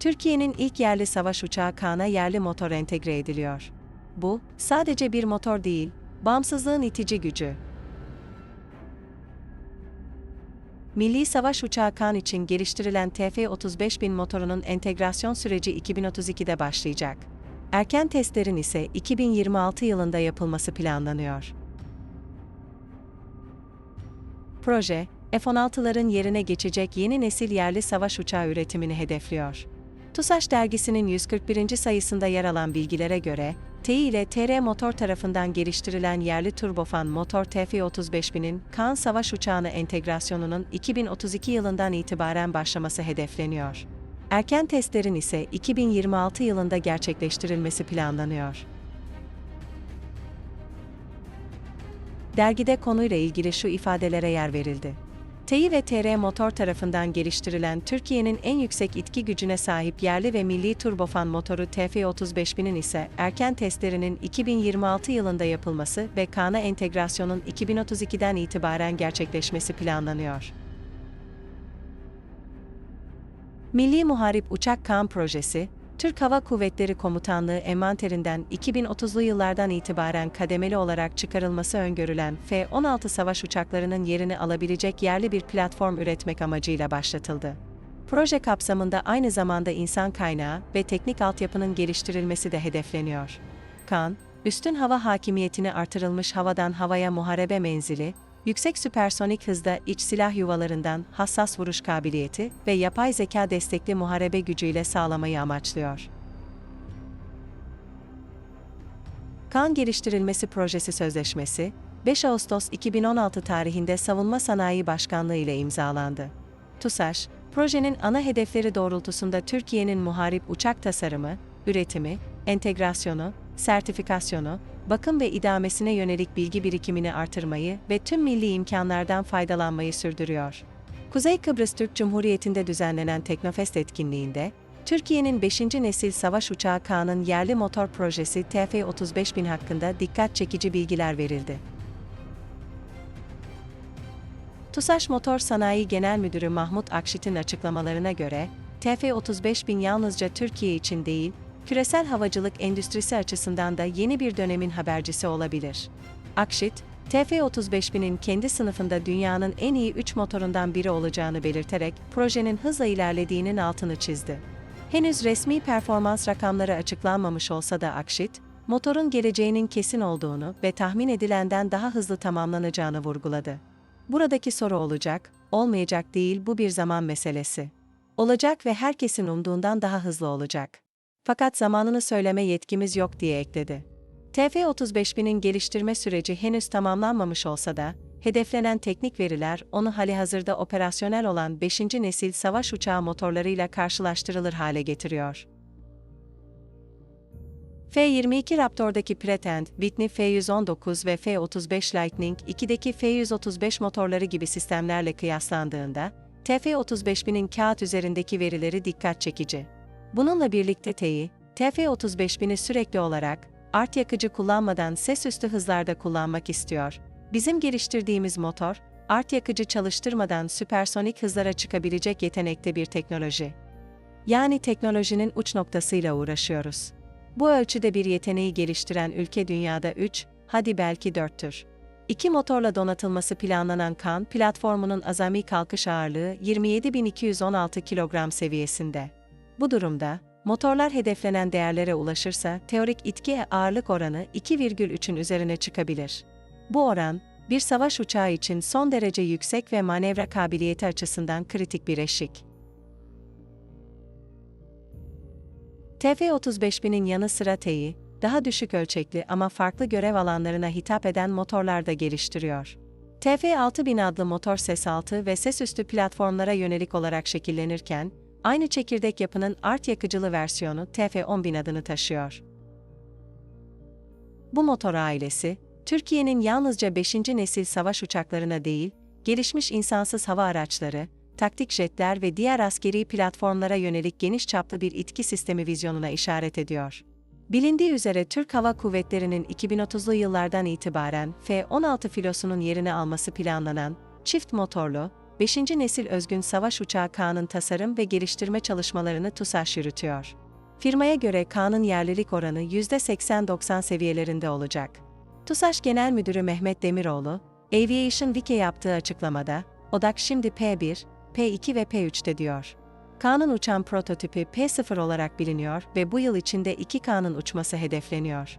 Türkiye'nin ilk yerli savaş uçağı Kaan'a yerli motor entegre ediliyor. Bu, sadece bir motor değil, bağımsızlığın itici gücü. Milli Savaş Uçağı Kaan için geliştirilen TF-35000 motorunun entegrasyon süreci 2032'de başlayacak. Erken testlerin ise 2026 yılında yapılması planlanıyor. Proje, F-16'ların yerine geçecek yeni nesil yerli savaş uçağı üretimini hedefliyor. TUSAŞ dergisinin 141. sayısında yer alan bilgilere göre, TI ile TR Motor tarafından geliştirilen yerli turbofan motor TF-35000'in Kaan Savaş Uçağı'na entegrasyonunun 2032 yılından itibaren başlaması hedefleniyor. Erken testlerin ise 2026 yılında gerçekleştirilmesi planlanıyor. Dergide konuyla ilgili şu ifadelere yer verildi. TEİ ve TR Motor tarafından geliştirilen Türkiye'nin en yüksek itki gücüne sahip yerli ve milli turbofan motoru TF35000'in ise erken testlerinin 2026 yılında yapılması ve KAN'a entegrasyonun 2032'den itibaren gerçekleşmesi planlanıyor. Milli Muharip Uçak KAN projesi, Türk Hava Kuvvetleri Komutanlığı envanterinden 2030'lu yıllardan itibaren kademeli olarak çıkarılması öngörülen F-16 savaş uçaklarının yerini alabilecek yerli bir platform üretmek amacıyla başlatıldı. Proje kapsamında aynı zamanda insan kaynağı ve teknik altyapının geliştirilmesi de hedefleniyor. KAN, üstün hava hakimiyetini artırılmış havadan havaya muharebe menzili, yüksek süpersonik hızda iç silah yuvalarından hassas vuruş kabiliyeti ve yapay zeka destekli muharebe gücüyle sağlamayı amaçlıyor. Kan Geliştirilmesi Projesi Sözleşmesi, 5 Ağustos 2016 tarihinde Savunma Sanayi Başkanlığı ile imzalandı. TUSAŞ, projenin ana hedefleri doğrultusunda Türkiye'nin muharip uçak tasarımı, üretimi, entegrasyonu, sertifikasyonu, bakım ve idamesine yönelik bilgi birikimini artırmayı ve tüm milli imkanlardan faydalanmayı sürdürüyor. Kuzey Kıbrıs Türk Cumhuriyeti'nde düzenlenen Teknofest etkinliğinde, Türkiye'nin 5. nesil savaş uçağı Kaan'ın yerli motor projesi TF-35000 hakkında dikkat çekici bilgiler verildi. TUSAŞ Motor Sanayi Genel Müdürü Mahmut Akşit'in açıklamalarına göre, TF-35000 yalnızca Türkiye için değil, küresel havacılık endüstrisi açısından da yeni bir dönemin habercisi olabilir. Akşit, TF-35000'in kendi sınıfında dünyanın en iyi 3 motorundan biri olacağını belirterek projenin hızla ilerlediğinin altını çizdi. Henüz resmi performans rakamları açıklanmamış olsa da Akşit, motorun geleceğinin kesin olduğunu ve tahmin edilenden daha hızlı tamamlanacağını vurguladı. Buradaki soru olacak, olmayacak değil bu bir zaman meselesi. Olacak ve herkesin umduğundan daha hızlı olacak. Fakat zamanını söyleme yetkimiz yok diye ekledi. TF-35000'in geliştirme süreci henüz tamamlanmamış olsa da, hedeflenen teknik veriler onu halihazırda operasyonel olan 5. nesil savaş uçağı motorlarıyla karşılaştırılır hale getiriyor. F-22 Raptor'daki Pretend, Whitney F-119 ve F-35 Lightning 2'deki F-135 motorları gibi sistemlerle kıyaslandığında, TF-35000'in kağıt üzerindeki verileri dikkat çekici. Bununla birlikte TEİ, TF35000'i sürekli olarak, art yakıcı kullanmadan ses üstü hızlarda kullanmak istiyor. Bizim geliştirdiğimiz motor, art yakıcı çalıştırmadan süpersonik hızlara çıkabilecek yetenekte bir teknoloji. Yani teknolojinin uç noktasıyla uğraşıyoruz. Bu ölçüde bir yeteneği geliştiren ülke dünyada 3, hadi belki 4'tür. İki motorla donatılması planlanan kan platformunun azami kalkış ağırlığı 27.216 kilogram seviyesinde. Bu durumda, motorlar hedeflenen değerlere ulaşırsa teorik itki ağırlık oranı 2,3'ün üzerine çıkabilir. Bu oran, bir savaş uçağı için son derece yüksek ve manevra kabiliyeti açısından kritik bir eşik. TF-35000'in yanı sıra TEİ, daha düşük ölçekli ama farklı görev alanlarına hitap eden motorlar da geliştiriyor. TF-6000 adlı motor ses altı ve ses üstü platformlara yönelik olarak şekillenirken, Aynı çekirdek yapının art yakıcılı versiyonu TF10000 adını taşıyor. Bu motor ailesi, Türkiye'nin yalnızca 5. nesil savaş uçaklarına değil, gelişmiş insansız hava araçları, taktik jetler ve diğer askeri platformlara yönelik geniş çaplı bir itki sistemi vizyonuna işaret ediyor. Bilindiği üzere Türk Hava Kuvvetleri'nin 2030'lu yıllardan itibaren F-16 filosunun yerini alması planlanan, çift motorlu, 5. nesil özgün savaş uçağı K'nın tasarım ve geliştirme çalışmalarını TUSAŞ yürütüyor. Firmaya göre K'nın yerlilik oranı %80-90 seviyelerinde olacak. TUSAŞ Genel Müdürü Mehmet Demiroğlu, Aviation Week'e yaptığı açıklamada, odak şimdi P1, P2 ve P3'te diyor. K'nın uçan prototipi P0 olarak biliniyor ve bu yıl içinde 2K'nın uçması hedefleniyor.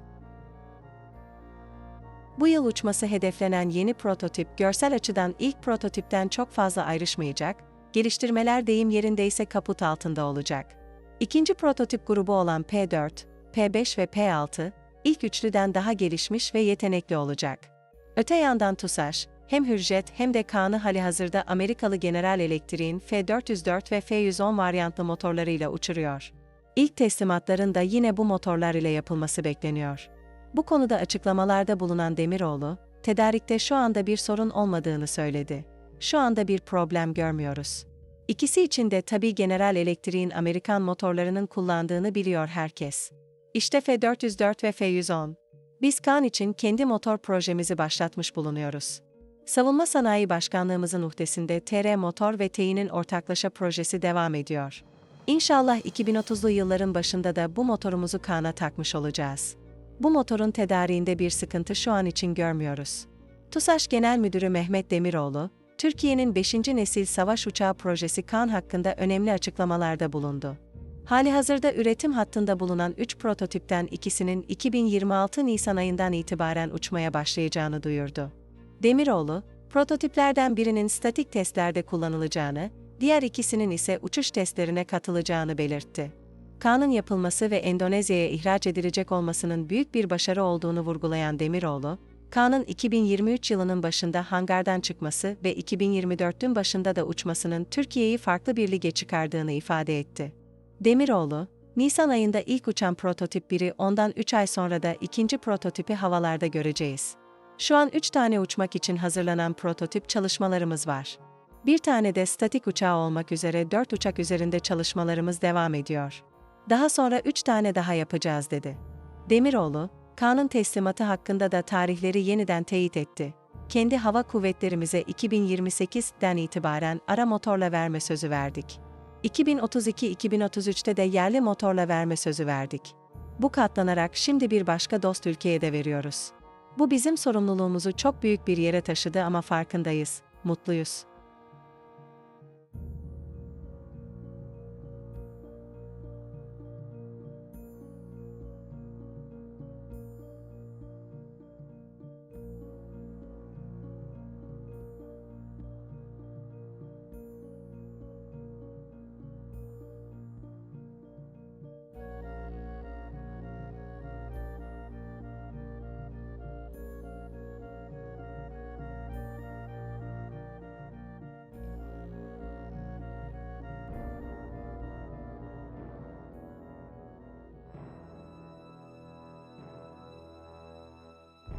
Bu yıl uçması hedeflenen yeni prototip görsel açıdan ilk prototipten çok fazla ayrışmayacak, geliştirmeler deyim yerindeyse kaput altında olacak. İkinci prototip grubu olan P4, P5 ve P6, ilk üçlüden daha gelişmiş ve yetenekli olacak. Öte yandan TUSAŞ, hem Hürjet hem de Kaan'ı halihazırda Amerikalı General Electric'in F404 ve F110 varyantlı motorlarıyla uçuruyor. İlk teslimatların da yine bu motorlar ile yapılması bekleniyor. Bu konuda açıklamalarda bulunan Demiroğlu, tedarikte şu anda bir sorun olmadığını söyledi. Şu anda bir problem görmüyoruz. İkisi için de tabii General Electric'in Amerikan motorlarının kullandığını biliyor herkes. İşte F404 ve F110. Biz Kaan için kendi motor projemizi başlatmış bulunuyoruz. Savunma Sanayi Başkanlığımızın uhdesinde TR Motor ve TEİ'nin ortaklaşa projesi devam ediyor. İnşallah 2030'lu yılların başında da bu motorumuzu Kaan'a takmış olacağız. Bu motorun tedariğinde bir sıkıntı şu an için görmüyoruz. TUSAŞ Genel Müdürü Mehmet Demiroğlu, Türkiye'nin 5. nesil savaş uçağı projesi Kaan hakkında önemli açıklamalarda bulundu. Hali hazırda üretim hattında bulunan 3 prototipten ikisinin 2026 Nisan ayından itibaren uçmaya başlayacağını duyurdu. Demiroğlu, prototiplerden birinin statik testlerde kullanılacağını, diğer ikisinin ise uçuş testlerine katılacağını belirtti. Kaan'ın yapılması ve Endonezya'ya ihraç edilecek olmasının büyük bir başarı olduğunu vurgulayan Demiroğlu, Kaan'ın 2023 yılının başında hangardan çıkması ve 2024'ün başında da uçmasının Türkiye'yi farklı bir lige çıkardığını ifade etti. Demiroğlu, Nisan ayında ilk uçan prototip biri ondan 3 ay sonra da ikinci prototipi havalarda göreceğiz. Şu an 3 tane uçmak için hazırlanan prototip çalışmalarımız var. Bir tane de statik uçağı olmak üzere 4 uçak üzerinde çalışmalarımız devam ediyor. Daha sonra 3 tane daha yapacağız dedi. Demiroğlu, Kaan'ın teslimatı hakkında da tarihleri yeniden teyit etti. Kendi hava kuvvetlerimize 2028'den itibaren ara motorla verme sözü verdik. 2032-2033'te de yerli motorla verme sözü verdik. Bu katlanarak şimdi bir başka dost ülkeye de veriyoruz. Bu bizim sorumluluğumuzu çok büyük bir yere taşıdı ama farkındayız, mutluyuz.